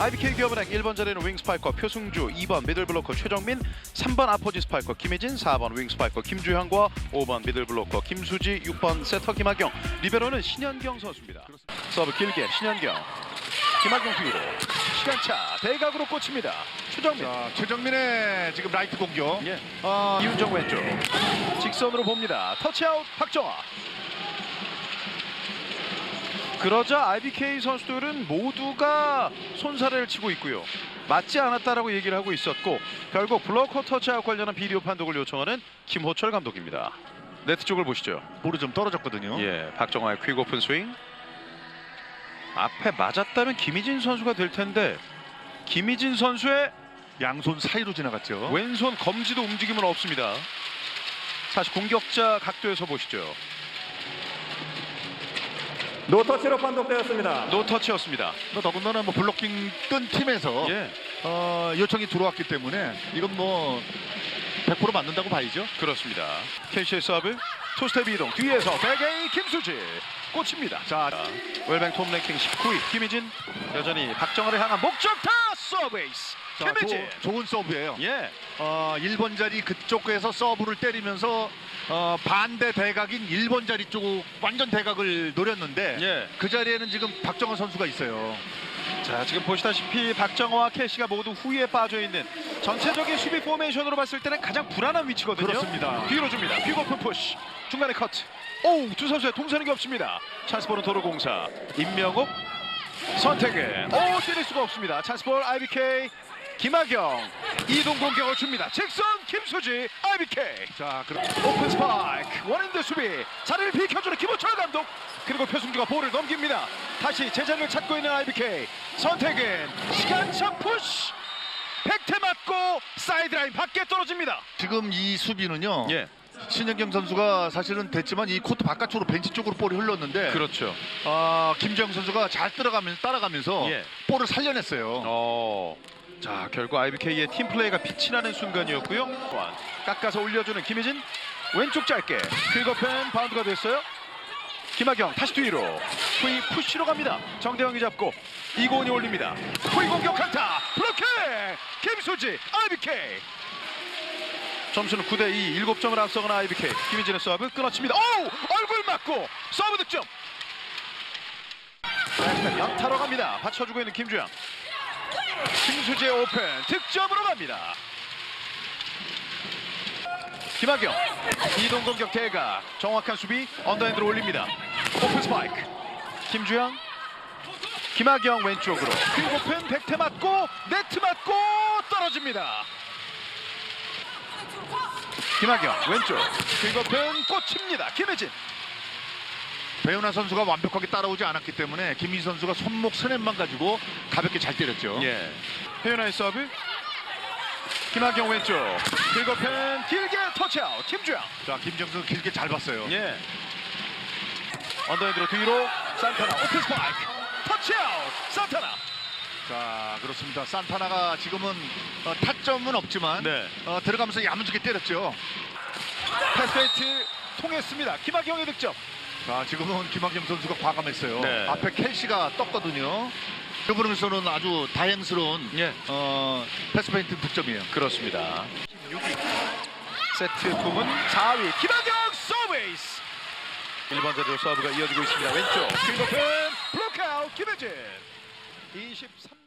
IBK 기업은행 1번 자리는 윙 스파이커 표승주, 2번 미들 블로커 최정민, 3번 아포지 스파이커 김혜진, 4번 윙 스파이커 김주현과 5번 미들 블로커 김수지, 6번 세터 김학경, 리베로는 신현경 선수입니다. 서브 길게 신현경, 김학경 뒤로 시간차 대각으로 꽂힙니다. 최정민, 자, 최정민의 지금 라이트 공격. 예. 아, 이윤정 왼쪽 직선으로 봅니다. 터치아웃 박정화. 그러자 IBK 선수들은 모두가 손사래를 치고 있고요. 맞지 않았다라고 얘기를 하고 있었고 결국 블로커 터치아웃 관련한 비디오 판독을 요청하는 김호철 감독입니다. 네트 쪽을 보시죠. 볼이 좀 떨어졌거든요. 예, 박정화의 퀵 오픈 스윙. 앞에 맞았다면 김희진 선수가 될 텐데 김희진 선수의 양손 사이로 지나갔죠. 왼손 검지도 움직임은 없습니다. 사실 공격자 각도에서 보시죠. 노터치로 판독되었습니다. 노터치였습니다. 뭐 더군다나 뭐 블로킹 뜬 팀에서 예, 어, 요청이 들어왔기 때문에 이건 뭐 100% 맞는다고 봐야죠. 그렇습니다. 켄시의 서브, 투스텝 이동, 뒤에서 백에이 김수지 꽂힙니다. 자, 웰뱅 톰 랭킹 19위 김희진 여전히 박정아를 향한 목적 타 서브에이스 자, 김희진. 조- 좋은 서브예요. 예, 어, 1번 자리 그쪽에서 서브를 때리면서 어, 반대 대각인 1번 자리 쪽 완전 대각을 노렸는데 예. 그 자리에는 지금 박정원 선수가 있어요. 자 지금 보시다시피 박정호와 캐시가 모두 후위에 빠져 있는 전체적인 수비 포메이션으로 봤을 때는 가장 불안한 위치거든요. 그렇습니다. 뒤로 줍니다. 빅오픈 푸시. 중간에 커트. 오우 두 선수의 동선이 없습니다. 찬스볼은 도로공사. 임명옥 선택은 오 때릴 수가 없습니다. 찬스볼 IBK 김학영 이동 공격을 줍니다. 직선 김수지 IBK 자, 그럼 오픈 스파이크 원핸드 수비 자리를 비켜주는 김호철 감독 그리고 표승주가 볼을 넘깁니다 다시 제자리를 찾고 있는 IBK 선택은 시간차 푸시 백태 맞고 사이드라인 밖에 떨어집니다 지금 이 수비는요. 예 신현경 선수가 사실은 됐지만 이 코트 바깥쪽으로 벤치 쪽으로 볼이 흘렀는데 그렇죠 아, 김정 선수가 잘 따라가면서 따라가면서 예. 볼을 살려냈어요. 어. 자 결국 IBK의 팀 플레이가 빛이 나는 순간이었고요. 깎아서 올려주는 김혜진. 왼쪽 짧게 긁어펜 바운드가 됐어요. 김학영 다시 뒤로. 후이 푸시로 갑니다. 정대영이 잡고 이고은이 올립니다. 후이 공격 강타. 블로킹 김수지 IBK 점수는 9대2 7점을 앞서가는 IBK 김희진의 서브 끊어칩니다. 오! 얼굴 맞고 서브 득점. 연타로 갑니다. 받쳐주고 있는 김주영 김수지의 오픈 득점으로 갑니다. 김학경 이동 공격 대각 정확한 수비 언더핸드로 올립니다. 오픈 스파이크 김주영 김학경 왼쪽으로 퀵 오픈 백태 맞고 네트 맞고 떨어집니다. 김학경 왼쪽 퀵 오픈 꽂힙니다. 김혜진 배우나 선수가 완벽하게 따라오지 않았기 때문에 김희 선수가 손목 스냅만 가지고 가볍게 잘 때렸죠. 예. 회윤아의 서브. 김학경 왼쪽. 긁어펜 길게 터치아웃. 김주영. 자, 김정수 길게 잘 봤어요. 예. 언더핸드로 뒤로 산타나 오픈 스파이크. 터치아웃. 산타나. 자, 그렇습니다. 산타나가 지금은 어, 타점은 없지만 네. 어, 들어가면서 야무지게 때렸죠. 패스페이트 통했습니다. 김학경의 득점. 자, 지금은 김학경 선수가 과감했어요. 네. 앞에 켈시가 떴거든요. 그 부분에서는 아주 다행스러운 예. 어, 패스페인트 득점이에요. 그렇습니다. 6위. 세트 부분 4위. 김학경 서브웨이스. 1번 자리로 서브가 이어지고 있습니다. 왼쪽. 킹오펜 블록아웃 김혜진. 23